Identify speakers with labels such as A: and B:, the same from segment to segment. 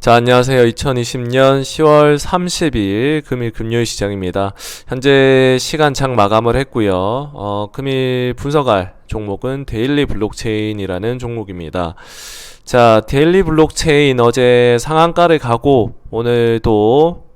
A: 자, 안녕하세요. 2020년 10월 30일 금일 금요일 시장입니다. 현재 시간창 마감을 했고요. 어, 금일 분석할 종목은 데일리 블록체인이라는 종목입니다. 자, 데일리 블록체인 어제 상한가를 가고 오늘도 어,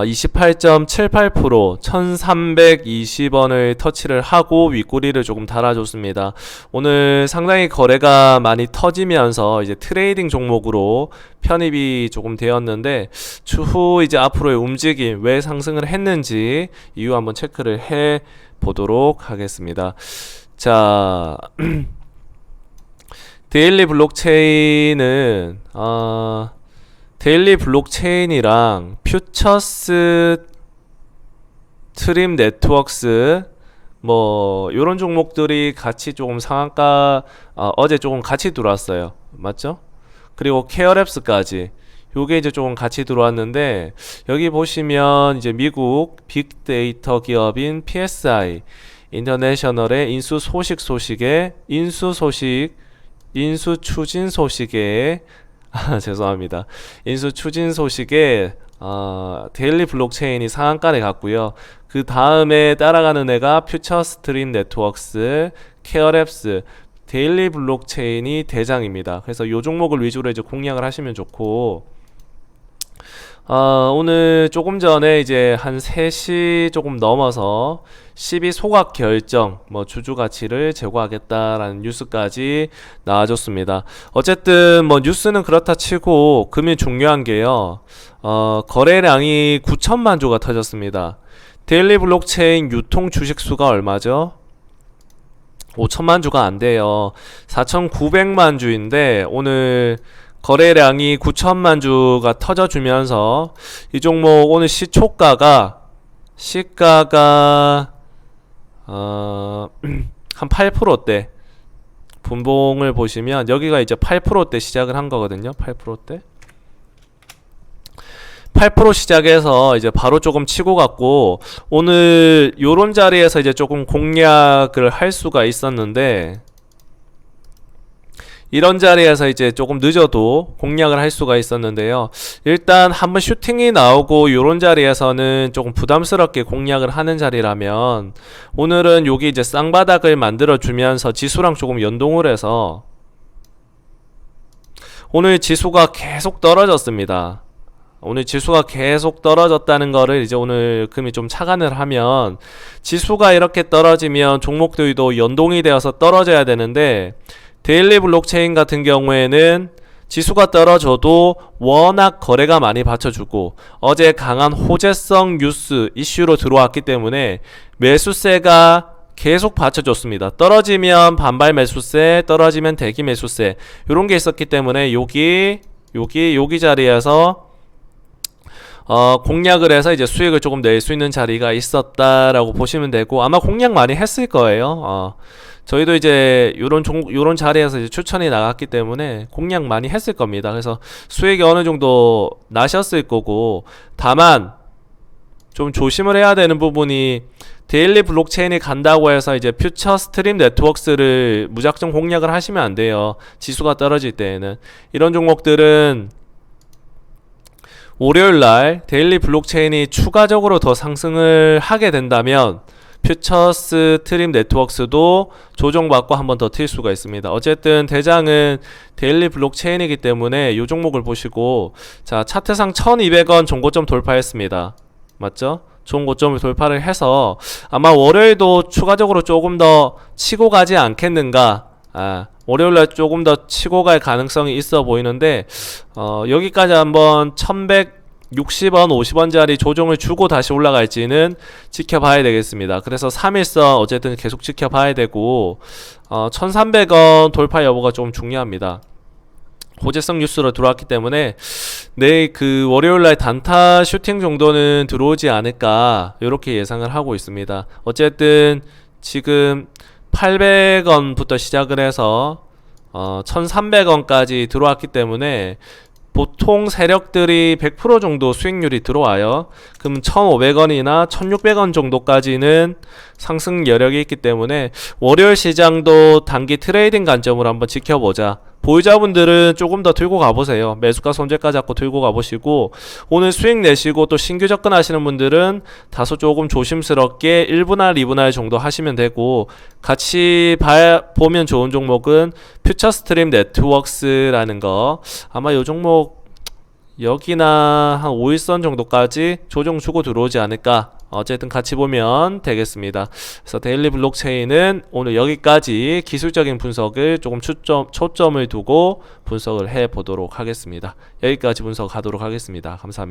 A: 28.78% 1320원을 터치를 하고 윗꼬리를 조금 달아줬습니다. 오늘 상당히 거래가 많이 터지면서 이제 트레이딩 종목으로 편입이 조금 되었는데 추후 이제 앞으로의 움직임 왜 상승을 했는지 이유 한번 체크를 해 보도록 하겠습니다. 자, 데일리 블록체인은 어, 데일리 블록체인이랑 퓨처스 트림 네트워크스 뭐 요런 종목들이 같이 조금 상한가 어, 제 조금 같이 들어왔어요. 맞죠? 그리고 케어랩스까지 요게 이제 조금 같이 들어왔는데 여기 보시면 이제 미국 빅데이터 기업인 PSI 인터내셔널의 인수 소식 소식에 인수 소식 인수 추진 소식에 아, 죄송합니다. 인수 추진 소식에 어, 데일리 블록체인이 상한가를 갔고요. 그 다음에 따라가는 애가 퓨처 스트림 네트워크스, 케어랩스, 데일리 블록체인이 대장입니다. 그래서 요 종목을 위주로 이제 공략을 하시면 좋고 어, 오늘 조금 전에 이제 한 3시 조금 넘어서 12 소각 결정, 뭐 주주 가치를 제고하겠다라는 뉴스까지 나와줬습니다. 어쨌든 뭐 뉴스는 그렇다 치고 금이 중요한 게요. 어, 거래량이 9천만 주가 터졌습니다. 데일리 블록체인 유통 주식 수가 얼마죠? 5천만 주가 안 돼요. 4,900만 주인데 오늘 거래량이 9천만 주가 터져주면서 이 종목 오늘 시초가가 시가가 어, 한 8%대 분봉을 보시면 여기가 이제 8%대 시작을 한 거거든요. 8%대 8% 시작해서 이제 바로 조금 치고 갔고 오늘 요런 자리에서 이제 조금 공략을 할 수가 있었는데 이런 자리에서 이제 조금 늦어도 공략을 할 수가 있었는데요. 일단 한번 슈팅이 나오고 이런 자리에서는 조금 부담스럽게 공략을 하는 자리라면 오늘은 여기 이제 쌍바닥을 만들어 주면서 지수랑 조금 연동을 해서 오늘 지수가 계속 떨어졌습니다. 오늘 지수가 계속 떨어졌다는 거를 이제 오늘 금이 좀 착안을 하면 지수가 이렇게 떨어지면 종목들도 연동이 되어서 떨어져야 되는데 데일리 블록체인 같은 경우에는 지수가 떨어져도 워낙 거래가 많이 받쳐주고 어제 강한 호재성 뉴스 이슈로 들어왔기 때문에 매수세가 계속 받쳐줬습니다. 떨어지면 반발 매수세, 떨어지면 대기 매수세 이런 게 있었기 때문에 여기 여기 여기 자리에서 어, 공략을 해서 이제 수익을 조금 낼 수 있는 자리가 있었다라고 보시면 되고 아마 공략 많이 했을 거예요. 어. 저희도 이제 요런 종 요런 자리에서 이제 추천이 나갔기 때문에 공략 많이 했을 겁니다. 그래서 수익이 어느 정도 나셨을 거고 다만 좀 조심을 해야 되는 부분이 데일리 블록체인이 간다고 해서 이제 퓨처 스트림 네트워크스를 무작정 공략을 하시면 안 돼요. 지수가 떨어질 때에는 이런 종목들은 월요일 날 데일리 블록체인이 추가적으로 더 상승을 하게 된다면 퓨처스 트림 네트워크스도 조정받고 한 번 더 튈 수가 있습니다. 어쨌든 대장은 데일리 블록체인이기 때문에 이 종목을 보시고 자 차트상 1200원 종고점 돌파했습니다. 맞죠? 좋은 고점을 돌파를 해서 아마 월요일도 추가적으로 조금 더 치고 가지 않겠는가 아, 월요일날 조금 더 치고 갈 가능성이 있어 보이는데 어, 여기까지 한번 1100 60원, 50원짜리 조정을 주고 다시 올라갈지는 지켜봐야 되겠습니다. 그래서 3일선 어쨌든 계속 지켜봐야 되고 어, 1300원 돌파 여부가 좀 중요합니다. 호재성 뉴스로 들어왔기 때문에 내일 그 월요일날 단타 슈팅 정도는 들어오지 않을까 이렇게 예상을 하고 있습니다. 어쨌든 지금 800원부터 시작을 해서 어, 1300원까지 들어왔기 때문에 보통 세력들이 100% 정도 수익률이 들어와요. 그럼 1,500원이나 1,600원 정도까지는 상승 여력이 있기 때문에 월요일 시장도 단기 트레이딩 관점으로 한번 지켜보자. 보유자분들은 조금 더 들고 가보세요. 매수가 손절가 잡고 들고 가보시고 오늘 수익 내시고 또 신규 접근하시는 분들은 다소 조금 조심스럽게 1분할, 2분할 정도 하시면 되고 같이 봐, 보면 좋은 종목은 퓨처 스트림 네트워크스라는 거 아마 요 종목 여기나 한 5일선 정도까지 조정 주고 들어오지 않을까 어쨌든 같이 보면 되겠습니다. 그래서 데일리 블록체인은 오늘 여기까지 기술적인 분석을 조금 초점, 초점을 두고 분석을 해 보도록 하겠습니다. 여기까지 분석하도록 하겠습니다. 감사합니다.